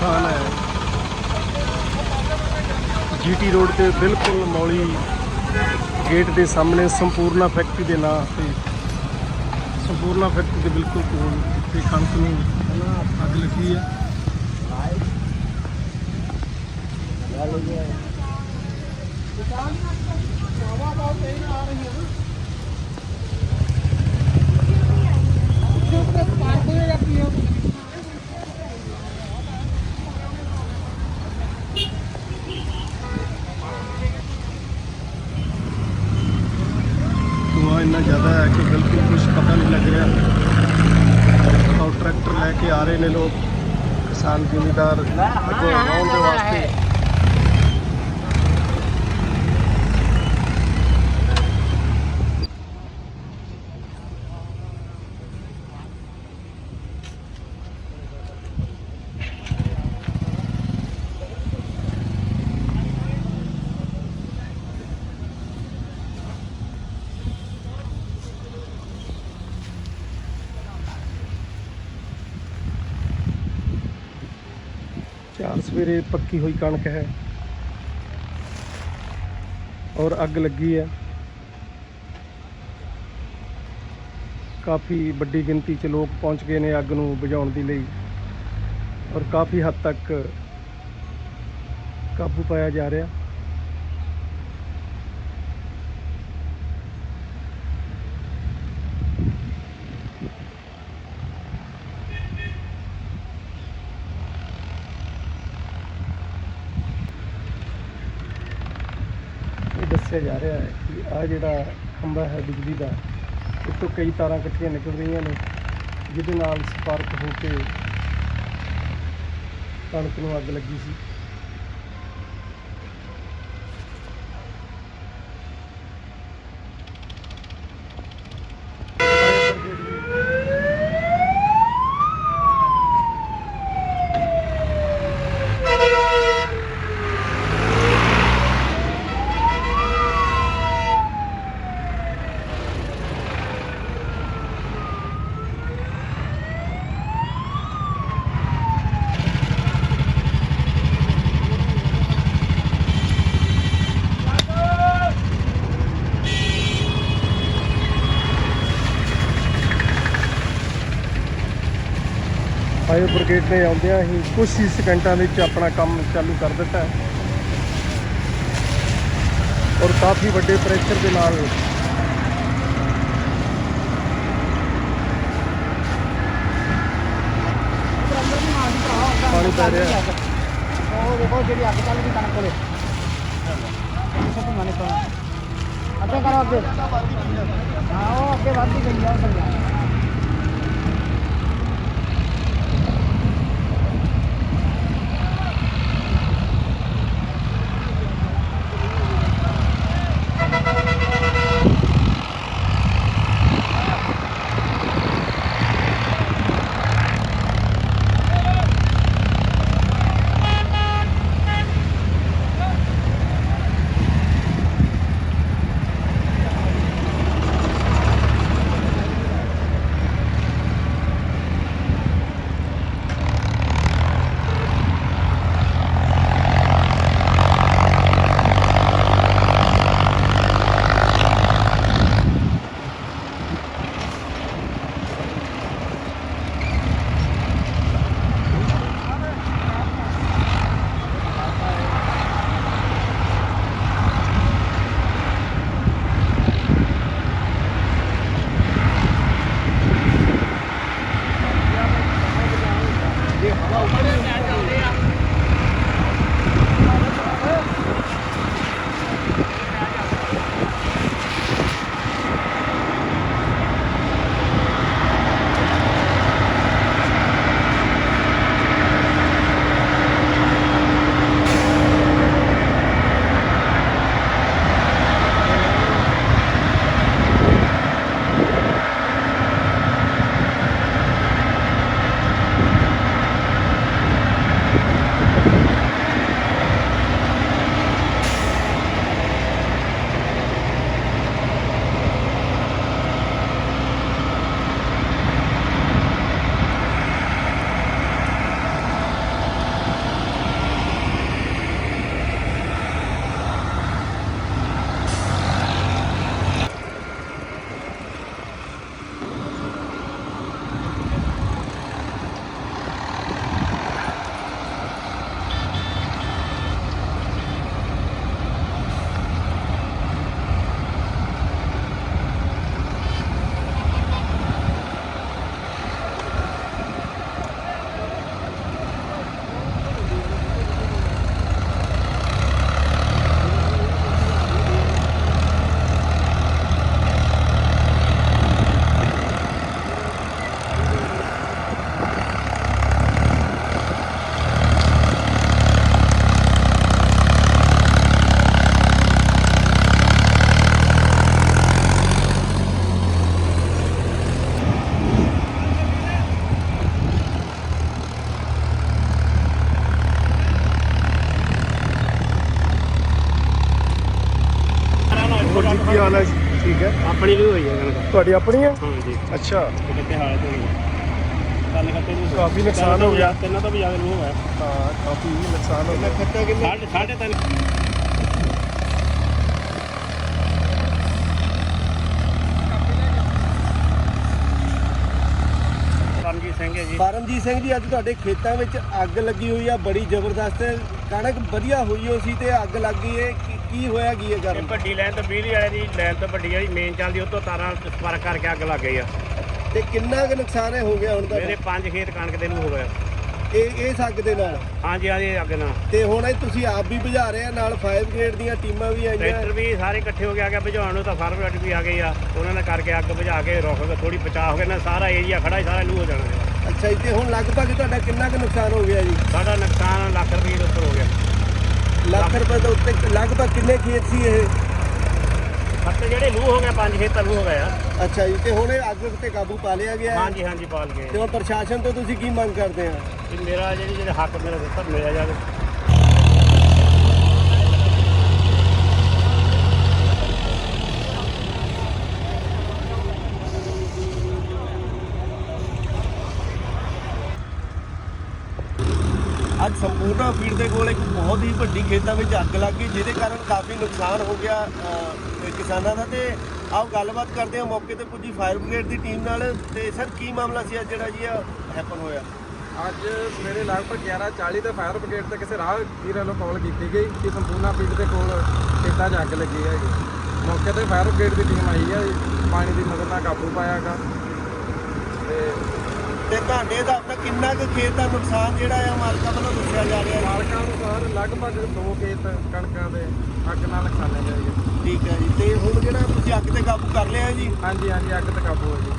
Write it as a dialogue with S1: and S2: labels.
S1: ਸਥਾਨ ਹੈ। GT road ਤੇ ਬਿਲਕੁਲ ਮੌਲੀ ਗੇਟ ਦੇ ਸਾਹਮਣੇ ਸੰਪੂਰਨਾ ਫੈਕਟਰੀ ਦੇ ਨਾਂ ਤੇ। ਸੰਪੂਰਨਾ ਫੈਕਟਰੀ ਦੇ ਬਿਲਕੁਲ ਕੋਲ ਤੇ ਕਣਕ ਨੂੰ ਅੱਗ ਲੱਗੀ ਹੈ। ਧੂੰਆਂ ਇੰਨਾ ਜ਼ਿਆਦਾ ਹੈ ਕਿ ਬਿਲਕੁਲ ਕੁਝ ਪਤਾ ਨਹੀਂ ਲੱਗ ਰਿਹਾ ਔਰ ਟਰੈਕਟਰ ਲੈ ਕੇ ਆ ਰਹੇ ਨੇ ਲੋਕ। ਕਿਸਾਨ ਜ਼ਿਮੀਦਾਰ ਅੱਗੇ ਆਉਣ ਦੇ ਵਾਸਤੇ। ਸਵੇਰੇ ਪੱਕੀ ਹੋਈ ਕਣਕ ਹੈ। ਔਰ ਅੱਗ ਲੱਗੀ ਹੈ। ਕਾਫੀ ਵੱਡੀ ਗਿਣਤੀ 'ਚ ਲੋਕ ਪਹੁੰਚ ਗਏ ਨੇ ਅੱਗ ਨੂੰ ਬੁਝਾਉਣ ਦੇ ਲਈ। ਔਰ ਕਾਫੀ ਹੱਦ ਤੱਕ ਕਾਬੂ ਪਾਇਆ ਜਾ ਰਿਹਾ ਇਹ ਦੱਸਿਆ ਜਾ ਰਿਹਾ ਹੈ ਕਿ ਆ ਜਿਹੜਾ ਖੰਭਾ ਹੈ ਬਿਜਲੀ ਦਾ ਇਹ ਤੋਂ ਕਈ ਤਾਰਾਂ ਇਕੱਠੀਆਂ ਨਿਕਲ ਰਹੀਆਂ ਨੇ, ਜਿਹਦੇ ਨਾਲ ਸਪਾਰਕ ਹੋ ਕੇ ਕਣਕ ਨੂੰ ਅੱਗ ਲੱਗੀ ਸੀ। ਫਾਇਰ ਬ੍ਰਿਗੇਡ ਨੇ ਆਉਂਦਿਆਂ ਹੀ ਕੁਝ ਹੀ ਸਕਿੰਟਾਂ ਵਿੱਚ ਆਪਣਾ ਕੰਮ ਚਾਲੂ ਕਰ ਦਿੱਤਾ ਔਰ ਕਾਫੀ ਵੱਡੇ ਪ੍ਰੈਸ਼ਰ ਦੇ ਨਾਲ ਪਾਣੀ ਪੈ ਰਿਹਾ
S2: ਉਹ ਦੇਖੋ ਜਿਹੜੀ ਅੱਗ ਚੱਲ ਗਈ ਕਣਕ ਕੋਲੇ ਸਭ ਮਾਨੇ ਪਾ ਅੱਗੇ ਕਰੋ ਅੱਗੇ। ਹਾਂ, ਉਹ ਅੱਗੇ ਵੱਧਦੀ ਗਈ ਆ ਉਹ
S3: ਆਪਣੀ ਵੀ ਹੋਈ ਹੈ ਕਣਕ
S1: ਤੁਹਾਡੀ ਆਪਣੀ ਹੈ?
S3: ਹਾਂਜੀ।
S1: ਅੱਛਾ।
S3: ਤੇ ਕਿਤੇ ਹਾਲ ਤੋਂ ਨਹੀਂ ਕੰਨ ਖੱਤੇ ਨੂੰ।
S1: ਕਾਫੀ ਨੁਕਸਾਨ ਹੋ ਗਿਆ।
S3: ਤਿੰਨਾਂ ਤੋਂ ਵੀ ਜ਼ਿਆਦਾ ਨੂੰ ਹੋਇਆ।
S1: ਹਾਂ ਕਾਫੀ ਨੁਕਸਾਨ ਹੋ ਗਿਆ।
S2: ਖੱਟਾ ਕਿੰਨੇ
S3: ਸਾਢੇ ਸਾਢੇ ਤਿੰਨ। ਰਣਜੀਤ ਸਿੰਘ ਹੈ ਜੀ।
S2: ਪਰਮਜੀਤ ਸਿੰਘ ਜੀ ਅੱਜ ਤੁਹਾਡੇ ਖੇਤਾਂ ਵਿੱਚ ਅੱਗ ਲੱਗੀ ਹੋਈ ਆ ਬੜੀ ਜ਼ਬਰਦਸਤ। ਕਣਕ ਵਧੀਆ ਹੋਈ ਹੋ ਸੀ ਤੇ ਅੱਗ ਲੱਗ ਗਈ ਹੈ। ਕੀ- ਹੋਇਆ ਕੀ ਇਹ
S3: ਇਹ
S2: ਕਾਰਨ?
S3: ਵੱਡੀ ਲਾਈਨ ਤੋਂ ਬਿਜਲੀ ਵਾਲੇ ਦੀ ਲਾਈਨ ਤੋਂ ਵੱਡੀ ਜਿਹੜੀ ਮੇਨ ਚੱਲਦੀ ਉਹ ਤੋਂ ਤਾਰਾਂ ਸਪਾਰਕ ਕਰਕੇ ਅੱਗ ਲੱਗ ਗਈ ਆ।
S2: ਤੇ ਕਿੰਨਾ ਕੁ ਨੁਕਸਾਨ ਹੈ ਹੋ ਗਿਆ ਹੁਣ
S3: ਮੇਰੇ
S2: ਤੱਕ
S3: ਪੰਜ ਖੇਤ ਕਣਕ ਦੇ ਨੂੰ ਹੋ ਗਿਆ
S2: ਇਹ ਇਸ ਅੱਗ ਦੇ ਨਾਲ?
S3: ਹਾਂਜੀ ਹਾਂਜੀ ਅੱਗ ਨਾਲ।
S2: ਤੇ ਹੁਣ ਇਹ ਤੁਸੀਂ ਆਪ ਵੀ ਬੁਝਾ ਰਹੇ ਆ ਨਾਲ ਫਾਇਰ ਬ੍ਰਿਗੇਡ ਦੀਆਂ ਟੀਮਾਂ ਵੀ ਆਈਆਂ।
S3: ਟਰੈਕਟਰ ਵੀ ਸਾਰੇ ਇਕੱਠੇ ਹੋ ਕੇ ਆ ਗਏ ਬੁਝਾਉਣ ਨੂੰ ਤਾਂ ਫਾਰਮ ਬ੍ਰਿਗੇਡ ਵੀ ਆ ਗਈ ਆ। ਉਹਨਾਂ ਨੇ ਕਰਕੇ ਅੱਗ ਬੁਝਾ ਕੇ ਰੁਕ ਕੇ ਥੋੜੀ ਬਚਾਅ ਹੋ ਗਿਆ ਨਾ ਸਾਰਾ ਏਰੀਆ ਖੜਾ ਹੀ ਸਾਰਾ ਲੂ ਹੋ ਜਾਣਾ। ਸੀ।
S2: ਅੱਛਾ ਜੀ ਤੇ ਹੁਣ ਲਗਭਗ ਤੁਹਾਡਾ ਕਿੰਨਾ ਕੁ ਨੁਕਸਾਨ ਹੋ ਗਿਆ ਜੀ?
S3: ਸਾਡਾ ਨੁਕਸਾਨ ਲੱਖ ਰੁਪਏ ਦੇ ਉੱਪਰ ਹੋ ਗਿਆ।
S2: ਲੱਖ ਰੁਪਏ ਤੋਂ ਉੱਤੇ ਲਗਭਗ ਕਿੰਨੇ ਖੇਤ ਸੀ ਇਹ?
S3: ਖੱਤੇ ਜਿਹੜੇ ਲੂ ਹੋ ਗਏ ਪੰਜ ਖੇਤ ਲੂ ਹੋ ਗਏ ਆ।
S2: ਅੱਛਾ ਜੀ ਤੇ ਹੁਣ ਇਹ ਅੱਗ ਤੇ ਕਾਬੂ ਪਾ ਲਿਆ ਗਿਆ ਹੈ?
S3: ਹਾਂਜੀ ਹਾਂਜੀ ਪਾਲ ਗਏ
S2: ਤੇ ਹੁਣ ਪ੍ਰਸ਼ਾਸਨ ਤੋਂ ਤੁਸੀਂ ਕੀ ਮੰਗ ਕਰਦੇ ਆ?
S3: ਮੇਰਾ ਜਿਹੜੀ ਜਿਹੜੇ ਹੱਕ ਮੇਰਾ ਦਿੱਤਾ ਮਿਲਿਆ ਜਾਵੇ।
S2: ਅੱਜ ਸੰਪੂਰਨਾ ਫੀਡ ਦੇ ਕੋਲ ਇੱਕ ਬਹੁਤ ਹੀ ਵੱਡੀ ਖੇਤਾਂ ਵਿੱਚ ਅੱਗ ਲੱਗ ਗਈ, ਜਿਹਦੇ ਕਾਰਨ ਕਾਫੀ ਨੁਕਸਾਨ ਹੋ ਗਿਆ ਕਿਸਾਨਾਂ ਦਾ। ਤੇ ਆਓ ਗੱਲਬਾਤ ਕਰਦੇ ਹਾਂ ਮੌਕੇ ਤੇ ਪੁੱਜੀ ਫਾਇਰ ਬ੍ਰਿਗੇਡ ਦੀ ਟੀਮ ਨਾਲ। ਤੇ ਸਰ, ਕੀ ਮਾਮਲਾ ਸੀ ਅੱਜ ਜਿਹੜਾ ਜੀ ਇਹ ਹੈਪਨ ਹੋਇਆ?
S4: ਅੱਜ ਮੇਰੇ ਲਗਭਗ 11:40 ਤੇ ਫਾਇਰ ਬ੍ਰਿਗੇਡ ਤੇ ਕਿਸੇ ਰਾਹਗੀਰ ਵੱਲੋਂ ਕਾਲ ਕੀਤੀ ਗਈ ਕਿ ਸੰਪੂਰਨਾ ਪਿੰਡ ਦੇ ਕੋਲ ਖੇਤਾਂ 'ਚ ਅੱਗ ਲੱਗੀ ਹੈਗੀ ਮੌਕੇ ਤੇ ਫਾਇਰ ਬ੍ਰਿਗੇਡ ਦੀ ਟੀਮ ਆਈ ਹੈ ਪਾਣੀ ਦੀ ਮਦਦ ਨਾਲ ਕਾਬੂ ਪਾਇਆਗਾ ਤੇ
S2: ਤੇ ਤੁਹਾਡੇ ਦਾ ਆਪਣਾ ਕਿੰਨਾ ਕੁ ਖੇਤ ਦਾ ਨੁਕਸਾਨ ਜਿਹੜਾ ਆ ਮਾਲਕਾਂ ਵੱਲੋਂ ਦੱਸਿਆ ਜਾ ਰਿਹਾ ਹੈ?
S4: ਮਾਲਕਾਂ ਅਨੁਸਾਰ ਲਗਭਗ ਦੋ ਖੇਤ ਕਣਕਾਂ ਦੇ ਅੱਗ ਨਾਲ ਨੁਕਸਾਨੇ ਗਏ ਜੀ
S2: ਠੀਕ ਹੈ ਜੀ ਤੇ ਹੁਣ ਜਿਹੜਾ ਤੁਸੀਂ ਅੱਗ ਤੇ ਕਾਬੂ ਕਰ ਲਿਆ ਜੀ?
S4: ਹਾਂਜੀ ਹਾਂਜੀ ਅੱਗ ਤੇ ਕਾਬੂ ਹੋ ਜੀ।